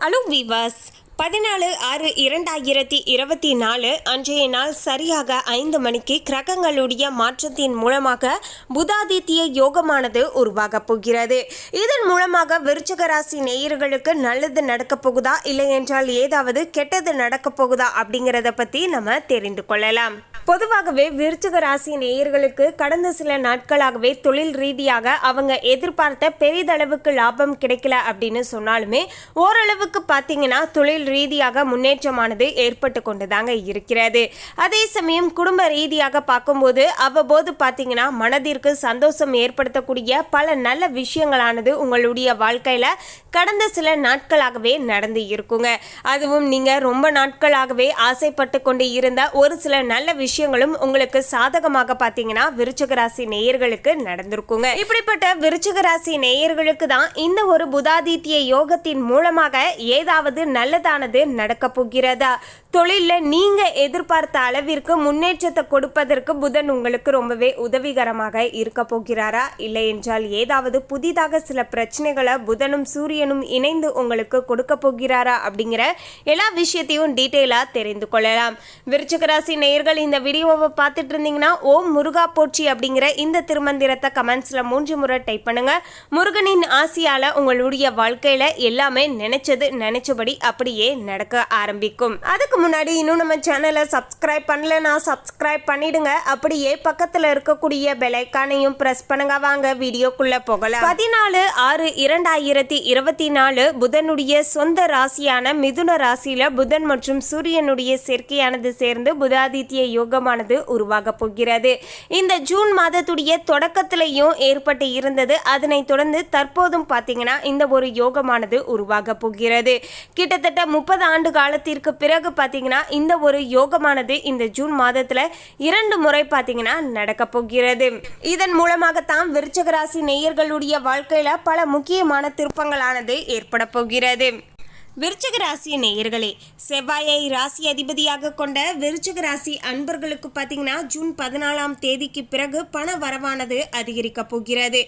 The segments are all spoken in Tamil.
Hello viewers, பதினாலு ஆறு இரண்டாயிரத்தி இருபத்தி நாலு அன்றைய நாள் சரியாக ஐந்து மணிக்கு கிரகங்களுடைய மாற்றத்தின் மூலமாக புதாதித்ய யோகமானது உருவாகப் போகிறது. இதன் மூலமாக விருச்சிக ராசி நேயர்களுக்கு நல்லது நடக்கப் போகுதா? இல்லை என்றால் ஏதாவது கெட்டது நடக்கப் போகுதா? அப்படிங்கிறத பற்றி நம்ம தெரிந்து கொள்ளலாம். பொதுவாகவே விருச்சிக ராசி நேயர்களுக்கு கடந்த சில நாட்களாகவே தொழில் ரீதியாக அவங்க எதிர்பார்த்த பெரிதளவுக்கு லாபம் கிடைக்கல அப்படின்னு சொன்னாலுமே ஓரளவுக்கு பார்த்தீங்கன்னா தொழில் ரீதியாக முன்னேற்றமானது ஏற்பட்டு கொண்டுதாங்க இருக்கிறது. அதே சமயம் குடும்ப ரீதியாக பார்க்கும்போது அவ்வப்போது பார்த்தீங்கன்னா மனதிற்கு சந்தோஷம் ஏற்படுத்தக்கூடிய பல நல்ல விஷயங்களானது உங்களுடைய வாழ்க்கையில் கடந்த சில நாட்களாகவே நடந்து இருக்குங்க. அதுவும் நீங்கள் ரொம்ப நாட்களாகவே ஆசைப்பட்டு கொண்டு இருந்த ஒரு சில நல்ல விஷயங்களும் உங்களுக்கு சாதகமாக பார்த்தீங்கன்னா விருச்சகராசி நேயர்களுக்கு நடந்திருக்குங்க. இப்படிப்பட்ட விருச்சிக ராசி நேயர்களுக்கு தான் இந்த ஒரு புதாதித்ய யோகத்தின் மூலமாக ஏதாவது நல்லதானது நடக்க போகிறதா? தொழிலில் நீங்க எதிர்பார்த்த அளவிற்கு முன்னேற்றத்தை கொடுப்பதற்கு புதன் உங்களுக்கு ரொம்பவே உதவிகரமாக இருக்க போகிறாரா? இல்லை என்றால் ஏதாவது புதிதாக சில பிரச்சனைகளை புதனும் சூரியனும் இணைந்து உங்களுக்கு கொடுக்க போகிறாரா? அப்படிங்கிற எல்லா விஷயத்தையும் டீட்டெயிலாக தெரிந்து கொள்ளலாம். விருச்சகராசி நேயர்கள் இந்த வீடியோவை பார்த்துட்டு இருந்தீங்கன்னா ஓம் முருகா போற்றி அப்படிங்கிற இந்த திருமந்திரத்தை கமெண்ட்ஸில் மூன்று முறை டைப் பண்ணுங்க. முருகனின் ஆசியால உங்களுடைய வாழ்க்கையில எல்லாமே நினைச்சது நினைச்சபடி அப்படியே நடக்க ஆரம்பிக்கும். அதுக்கு முன்னாடி இன்னும் நம்ம சேனலை சப்ஸ்கிரைப் பண்ணலன்னா சப்ஸ்கிரைப் பண்ணிடுங்க. அப்படியே பக்கத்துல இருக்கக்கூடிய பெலைக்கானையும் பிரஸ் பண்ணுங்க. வாங்க வீடியோக்குள்ள போகலாம். பதினாலு ஆறு இரண்டாயிரத்தி இருபத்தி நாலு புதனுடைய சொந்த ராசியான மிதுன ராசியில புதன் மற்றும் சூரியனுடைய சேர்க்கையானது சேர்ந்து புதாதித்ய யோகமானது உருவாக போகிறது. இந்த ஜூன் மாதத்துடைய தொடக்கத்திலையும் ஏற்பட்டு இருந்தது. அதனைத் தொடர்ந்து தற்போதும் பார்த்தீங்கன்னா இந்த ஒரு யோகமானது உருவாக போகிறது. கிட்டத்தட்ட முப்பது ஆண்டு காலத்திற்கு பிறகு பார்த்தீங்கன்னா இந்த ஒரு யோகமானது இந்த ஜூன் மாதத்தில் இரண்டு முறை பார்த்தீங்கன்னா நடக்க போகிறது. இதன் மூலமாகத்தான் விருச்சகராசி நேயர்களுடைய வாழ்க்கையில் பல முக்கியமான திருப்பங்களானது ஏற்பட போகிறது. விருச்சிக ராசி நேயர்களே செவ்வாயை ராசி அதிபதியாக கொண்ட விருச்சிக ராசி அன்பர்களுக்கு பார்த்தீங்கன்னா ஜூன் பதினாலாம் தேதிக்கு பிறகு பண வரவானது அதிகரிக்க போகிறது.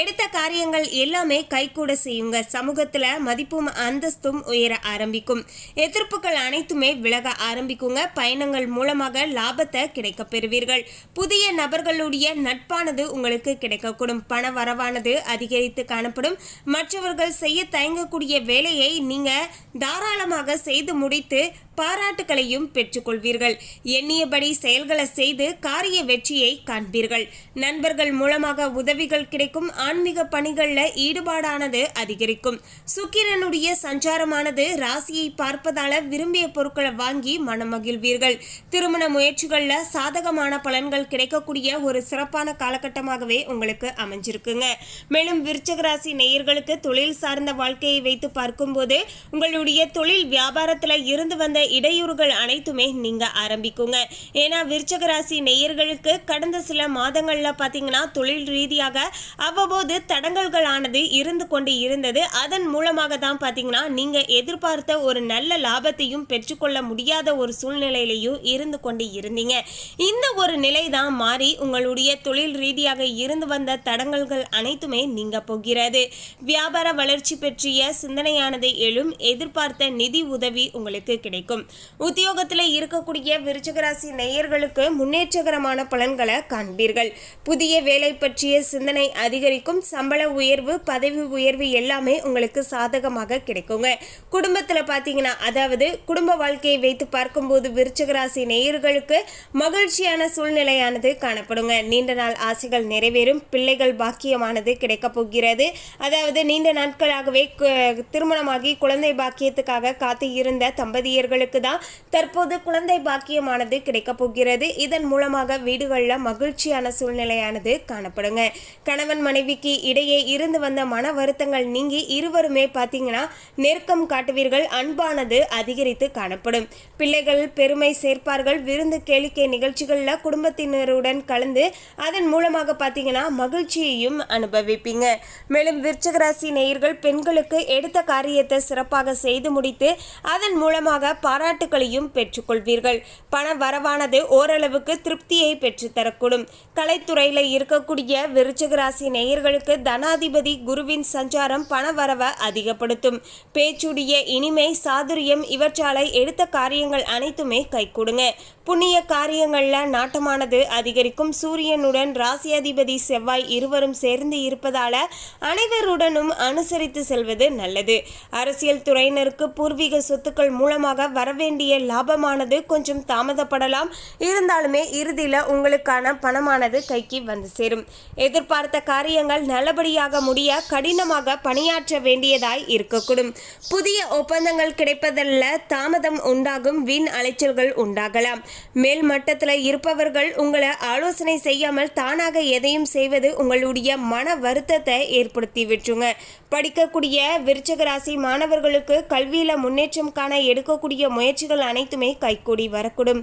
எடுத்த காரியங்கள் எல்லாமே கைகூட செய்யுங்க. சமூகத்தில் மதிப்பும் அந்தஸ்தும் உயர ஆரம்பிக்கும். எதிர்ப்புகள் அனைத்துமே விலக ஆரம்பிக்குங்க. பயணங்கள் மூலமாக லாபத்தை கிடைக்க பெறுவீர்கள். புதிய நபர்களுடைய நட்பானது உங்களுக்கு கிடைக்கக்கூடும். பண வரவானது அதிகரித்து காணப்படும். மற்றவர்கள் செய்ய தயங்கக்கூடிய வேலையை நீங்கள் தாராளமாக செய்து முடித்து பாராட்டுகளையும் பெற்றுக்கொள்வீர்கள். எண்ணியபடி செயல்களை செய்து காரிய வெற்றியை காண்பீர்கள். நண்பர்கள் மூலமாக உதவிகள் கிடைக்கும். ஆன்மீக பணிகளில் ஈடுபாடானது அதிகரிக்கும். சுக்கிரனுடைய சஞ்சாரமானது ராசியை பார்ப்பதால விரும்பிய பொருட்களை வாங்கி மனமகிழ்வீர்கள் திருமண முயற்சிகளில் சாதகமான பலன்கள் கிடைக்கக்கூடிய ஒரு சிறப்பான காலகட்டமாகவே உங்களுக்கு அமைஞ்சிருக்குங்க. மேலும் விருச்சகராசி நேயர்களுக்கு தொழில் சார்ந்த வாழ்க்கையை வைத்து பார்க்கும்போது உங்களுடைய தொழில் வியாபாரத்தில் இருந்து வந்த இடையூறுகள் அனைத்துமே நீங்க ஆரம்பிக்குங்க. ஏன்னா விருச்சக ராசி நேயர்களுக்கு கடந்த சில மாதங்கள்ல பாத்தீங்கன்னா தொழில் ரீதியாக அவ்வப்போது தடங்கல்கள் ஆனது இருந்து கொண்டு இருந்தது. அதன் மூலமாக தான் பாத்தீங்கன்னா நீங்க எதிர்பார்த்த ஒரு நல்ல லாபத்தையும் பெற்றுக்கொள்ள முடியாத ஒரு சூழ்நிலையிலையும் இருந்து கொண்டு இருந்தீங்க. இந்த ஒரு நிலை தான் மாறி உங்களுடைய தொழில் ரீதியாக இருந்து வந்த தடங்கல்கள் அனைத்துமே நீங்க போகிறது. வியாபார வளர்ச்சி பற்றிய சிந்தனையானது எழும். எதிர்பார்த்த நிதி உதவி உங்களுக்கு கிடைக்கும். உத்தியோகத்தில் இருக்கக்கூடிய விருச்சகராசி நேயர்களுக்கு முன்னேற்றகரமான பலன்களை காண்பீர்கள். புதிய வேலை பற்றிய சிந்தனை அதிகரிக்கும். சம்பள உயர்வு பதவி உயர்வு எல்லாமே உங்களுக்கு சாதகமாக கிடைக்குங்க. குடும்பத்தில் பார்த்தீங்கன்னா அதாவது குடும்ப வாழ்க்கையை வைத்து பார்க்கும்போது விருச்சகராசி நேயர்களுக்கு மகிழ்ச்சியான சூழ்நிலையானது காணப்படுங்க. நீண்ட நாள் ஆசைகள் நிறைவேறும். பிள்ளைகள் பாக்கியமானது கிடைக்கப் போகிறது. அதாவது நீண்ட நாட்களாகவே திருமணமாகி குழந்தை பாக்கியத்துக்காக காத்து இருந்த தம்பதியர்களுக்கு தான் தற்போது குழந்தை பாக்கியமானது கிடைக்கப் போகிறது. இதன் மூலமாக வீடுகளில் மகிழ்ச்சியான சூழ்நிலையானது காணப்படுங்க. கணவன் மனைவிக்கு இடையே இருந்து வந்த மன வருத்தங்கள் நீங்கி இருவருமே பார்த்தீங்கன்னா நெருக்கம் காட்டுவீர்கள். அன்பானது அதிகரித்து காணப்படும். பிள்ளைகள் பெருமை சேர்ப்பார்கள். விருந்து கேளிக்கை நிகழ்ச்சிகளில் குடும்பத்தினருடன் கலந்து அதன் மூலமாக பார்த்தீங்கன்னா மகிழ்ச்சியையும் அனுபவிப்பீங்க. மேலும் விருச்சகராசி நேயர்கள் பெண்களுக்கு எடுத்த காரியத்தை சிறப்பாக செய்து முடித்து அதன் மூலமாக பா பாராட்டுகளையும் பெற்றுக்கொள்வீர்கள். பண வரவானது ஓரளவுக்கு திருப்தியை பெற்றுத்தரக்கூடும். கலைத்துறையில் இருக்கக்கூடிய விருச்சக ராசி நேயர்களுக்கு தனாதிபதி குருவின் சஞ்சாரம் பண வரவை அதிகப்படுத்தும். பேச்சுடைய இனிமை சாதுரியம் இவற்றாலை எடுத்த காரியங்கள் அனைத்துமே கைகூடுங்க. புண்ணிய காரியங்கள்ல நாட்டமானது அதிகரிக்கும். சூரியனுடன் ராசி அதிபதி செவ்வாய் இருவரும் சேர்ந்து இருப்பதால அனைவருடனும் அனுசரித்து செல்வது நல்லது. அரசியல் துறையினருக்கு பூர்வீக சொத்துக்கள் மூலமாக வரவேண்டிய லாபமானது கொஞ்சம் தாமதப்படலாம். இருந்தாலுமே இறுதியில் உங்களுக்கான பணமானது கைக்கு வந்து சேரும். எதிர்பார்த்த காரியங்கள் நல்லபடியாக முடிய கடினமாக பணியாற்ற வேண்டியதாய் இருக்கக்கூடும். புதிய ஒப்பந்தங்கள் கிடைப்பதல்ல தாமதம் உண்டாகும் வீண் அலைச்சல்கள் உண்டாகலாம். மேல் மட்டத்தில் இருப்பவர்கள் உங்களை ஆலோசனை செய்யாமல் தானாக எதையும் செய்வது உங்களுடைய மன வருத்தத்தை ஏற்படுத்தி விட்டுருங்க. படிக்கக்கூடிய விருச்சக ராசி மாணவர்களுக்கு கல்வியில் முன்னேற்றம் காண எடுக்கக்கூடிய முயற்சிகள் அனைத்துமே கைகூடி வரக்கூடும்.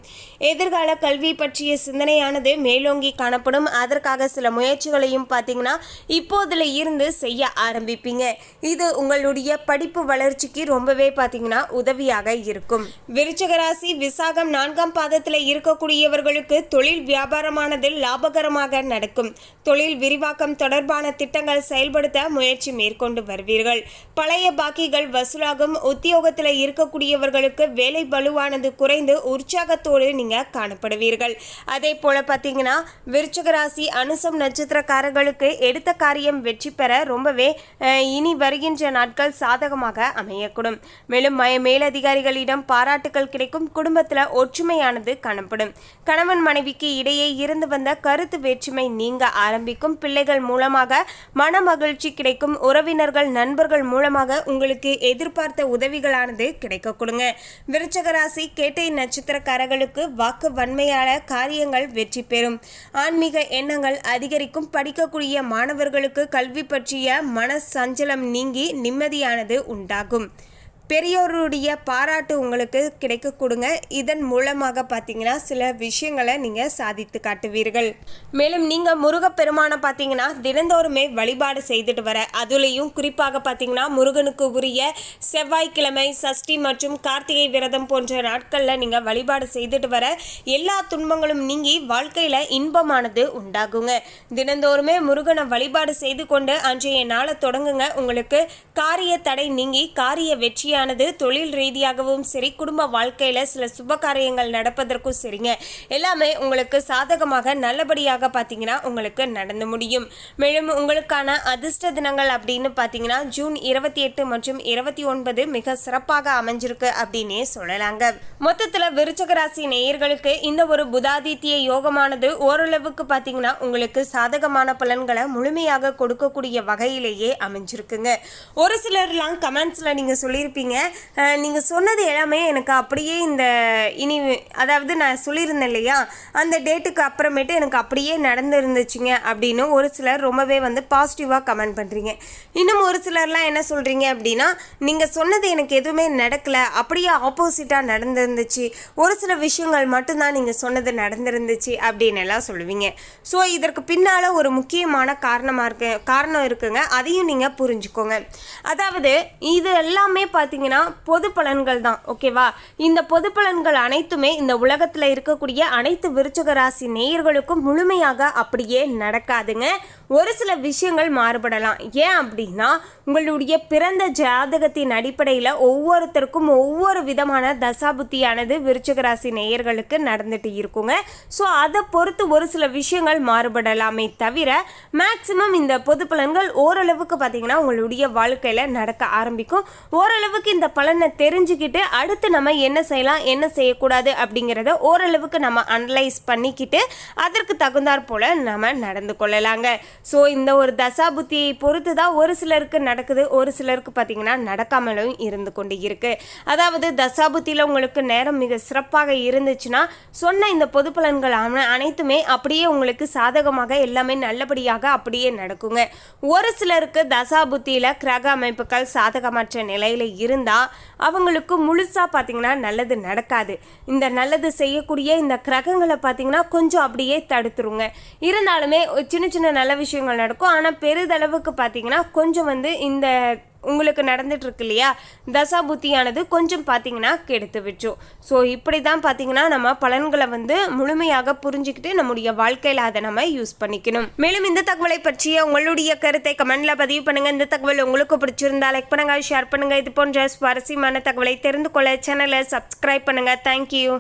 எதிர்கால கல்வி பற்றிய சிந்தனையானது மேலோங்கி காணப்படும். அதற்காக சில முயற்சிகளையும் பார்த்தீங்கன்னா இப்போதுல இருந்து செய்ய ஆரம்பிப்பீங்க. இது உங்களுடைய படிப்பு வளர்ச்சிக்கு ரொம்பவே பார்த்தீங்கன்னா உதவியாக இருக்கும். விருச்சகராசி விசாகம் நான்காம் பாதத்தில் இருக்கக்கூடியவர்களுக்கு தொழில் வியாபாரமானது லாபகரமாக நடக்கும். தொழில் விரிவாக்கம் தொடர்பான திட்டங்கள் செயல்படுத்த முயற்சி மேற்கொண்டு வருவீர்கள். பழைய பாக்கிகள் வசூலாகும். உத்தியோகத்தில் இருக்கக்கூடியவர்களுக்கு வேலை பலுவானது குறைந்து உற்சாகத்தோடு நீங்கள் காணப்படுவீர்கள். அதே போல் பார்த்தீங்கன்னா விருச்சக ராசி அனுசம் நட்சத்திரக்காரர்களுக்கு எடுத்த காரியம் வெற்றி பெற ரொம்பவே இனி வருகின்ற நாட்கள் சாதகமாக அமையக்கூடும். மேலும் மய- மேலதிகாரிகளிடம் பாராட்டுகள் கிடைக்கும் குடும்பத்தில் ஒற்றுமையானது காணப்படும். கணவன் மனைவிக்கு இடையே இருந்து வந்த கருத்து வேற்றுமை நீங்க ஆரம்பிக்கும். பிள்ளைகள் மூலமாக மன மகிழ்ச்சி கிடைக்கும். உறவினர்கள் நண்பர்கள் மூலமாக உங்களுக்கு எதிர்பார்த்த உதவிகளானது கிடைக்க கொடுங்க. விருச்சகராசி கேட்டை நட்சத்திரக்காரர்களுக்கு வாக்கு வன்மையான காரியங்கள் வெற்றி பெறும். ஆன்மீக எண்ணங்கள் அதிகரிக்கும். படிக்கக்கூடிய மாணவர்களுக்கு கல்வி பற்றிய மன சஞ்சலம் நீங்கி நிம்மதியானது உண்டாகும். பெரியோருடைய பாராட்டு உங்களுக்கு கிடைக்க கொடுங்க. இதன் மூலமாக பார்த்தீங்கன்னா சில விஷயங்களை நீங்கள் சாதித்து காட்டுவீர்கள். மேலும் நீங்கள் முருகப்பெருமானை பார்த்தீங்கன்னா தினந்தோறுமே வழிபாடு செய்துட்டு வர அதுலேயும் குறிப்பாக பார்த்தீங்கன்னா முருகனுக்கு உரிய செவ்வாய்க்கிழமை சஷ்டி மற்றும் கார்த்திகை விரதம் போன்ற நாட்களில் நீங்கள் வழிபாடு செய்துட்டு வர எல்லா துன்பங்களும் நீங்கி வாழ்க்கையில் இன்பமானது உண்டாகுங்க. தினந்தோறுமே முருகனை வழிபாடு செய்து கொண்டு அன்றைய நாளை தொடங்குங்க. உங்களுக்கு காரிய தடை நீங்கி காரிய வெற்றியானது தொழில் ரீதியாகவும் சரி குடும்ப வாழ்க்கையில் சில சுப காரியங்கள் நடப்பதற்கும் சரிங்க. எல்லாமே உங்களுக்கு சாதகமாக நல்லபடியாக பார்த்தீங்கன்னா உங்களுக்கு நடந்து முடியும். மேலும் உங்களுக்கான அதிர்ஷ்ட தினங்கள் அப்படின்னு பார்த்தீங்கன்னா ஜூன் இருபத்தி எட்டு மற்றும் இருபத்தி ஒன்பது மிக சிறப்பாக அமைஞ்சிருக்கு அப்படின்னே சொல்லலாங்க. மொத்தத்தில் விருச்சக ராசி நேயர்களுக்கு இந்த ஒரு புதாதித்ய யோகமானது ஓரளவுக்கு பார்த்தீங்கன்னா உங்களுக்கு சாதகமான பலன்களை முழுமையாக கொடுக்கக்கூடிய வகையிலேயே அமைஞ்சிருக்குங்க. ஒரு சிலர்லாம் கமெண்ட்ஸில் நீங்கள் சொல்லியிருப்பீங்க அஹ், நீங்கள் சொன்னது எல்லாமே எனக்கு அப்படியே இந்த இனி அதாவது நான் சொல்லியிருந்தேன் இல்லையா? அந்த டேட்டுக்கு அப்புறமேட்டு எனக்கு அப்படியே நடந்துருந்துச்சுங்க அப்படின்னு ஒரு சிலர் ரொம்பவே வந்து பாசிட்டிவாக கமெண்ட் பண்ணுறீங்க இன்னும் ஒரு சிலர்லாம் என்ன சொல்கிறீங்க அப்படின்னா நீங்கள் சொன்னது எனக்கு எதுவுமே நடக்கலை அப்படியே ஆப்போசிட்டாக நடந்துருந்துச்சு. ஒரு சில விஷயங்கள் மட்டும்தான் நீங்கள் சொன்னது நடந்துருந்துச்சு அப்படின்னு எல்லாம் சொல்லுவீங்க. ஸோ இதற்கு பின்னால் ஒரு முக்கியமான காரணமாக இருக்கு காரணம் இருக்குங்க. அதையும் நீங்கள் புரிஞ்சுக்கோங்க. அதாவது இது எல்லாமே பார்த்து பார்த்தீங்கன்னா பொது பலன்கள் தான் ஓகேவா? இந்த பொது பலன்கள் அனைத்துமே இந்த உலகத்தில் இருக்கக்கூடிய அனைத்து விருச்சக ராசி நேயர்களுக்கும் முழுமையாக அப்படியே நடக்காதுங்க. ஒரு சில விஷயங்கள் மாறுபடலாம். ஏன் அப்படின்னா உங்களுடைய பிறந்த ஜாதகத்தின் அடிப்படையில் ஒவ்வொருத்தருக்கும் ஒவ்வொரு விதமான தசாபுத்தியானது விருச்சக ராசி நேயர்களுக்கு நடந்துட்டு இருக்குங்க. ஸோ அதை பொறுத்து ஒரு சில விஷயங்கள் மாறுபடலாமே தவிர மேக்சிமம் இந்த பொது பலன்கள் ஓரளவுக்கு பார்த்தீங்கன்னா உங்களுடைய வாழ்க்கையில் நடக்க ஆரம்பிக்கும். ஓரளவுக்கு இந்த பலனை தெரிஞ்சுக்கிட்டு அடுத்து நம்ம என்ன செய்யலாம் என்ன செய்யக்கூடாது அப்படிங்கிறத ஓரளவுக்கு நம்ம அனலைஸ் பண்ணிக்கிட்டு அதற்கு தகுந்தாற் போல் நம்ம நடந்து கொள்ளலாங்க. ஸோ இந்த ஒரு தசாபுத்தியை பொறுத்து தான் ஒரு சிலருக்கு நடக்குது ஒரு சிலருக்கு பார்த்தீங்கன்னா நடக்காமலும் இருந்து கொண்டு இருக்குது அதாவது தசாபுத்தியில் உங்களுக்கு நேரம் மிக சிறப்பாக இருந்துச்சுன்னா சொன்ன இந்த பொது பலன்கள் அனைத்துமே அப்படியே உங்களுக்கு சாதகமாக எல்லாமே நல்லபடியாக அப்படியே நடக்குங்க. ஒரு சிலருக்கு தசாபுத்தியில் கிரக அமைப்புகள் சாதகமற்ற நிலையில் இருந்தால் அவங்களுக்கு முழுசாக பார்த்தீங்கன்னா நல்லது நடக்காது. இந்த நல்லது செய்யக்கூடிய இந்த கிரகங்களை பார்த்தீங்கன்னா கொஞ்சம் அப்படியே தடுத்துருங்க. இருந்தாலுமே சின்ன சின்ன நல்ல விஷயங்கள் நடக்கும். ஆனால் பெரிதளவுக்கு பார்த்தீங்கன்னா கொஞ்சம் வந்து இந்த உங்களுக்கு நடந்துட்டுருக்கு இல்லையா? தசா புத்தியானது கொஞ்சம் பார்த்தீங்கன்னா கெடுத்து விட்டுரும் ஸோ இப்படி தான் பார்த்தீங்கன்னா நம்ம பலன்களை வந்து முழுமையாக புரிஞ்சுக்கிட்டு நம்முடைய வாழ்க்கையில் அதை நம்ம யூஸ் பண்ணிக்கணும். மேலும் இந்த தகவலை பற்றிய உங்களுடைய கருத்தை கமெண்ட்ல பதிவு பண்ணுங்கள் இந்த தகவல் உங்களுக்கு பிடிச்சிருந்தா லைக் பண்ணுங்க ஷேர் பண்ணுங்க. இது போன்ற சுவாரஸ்யமான தகவலை தெரிந்து கொள்ள சேனலை சப்ஸ்கிரைப் பண்ணுங்கள் தேங்க்யூ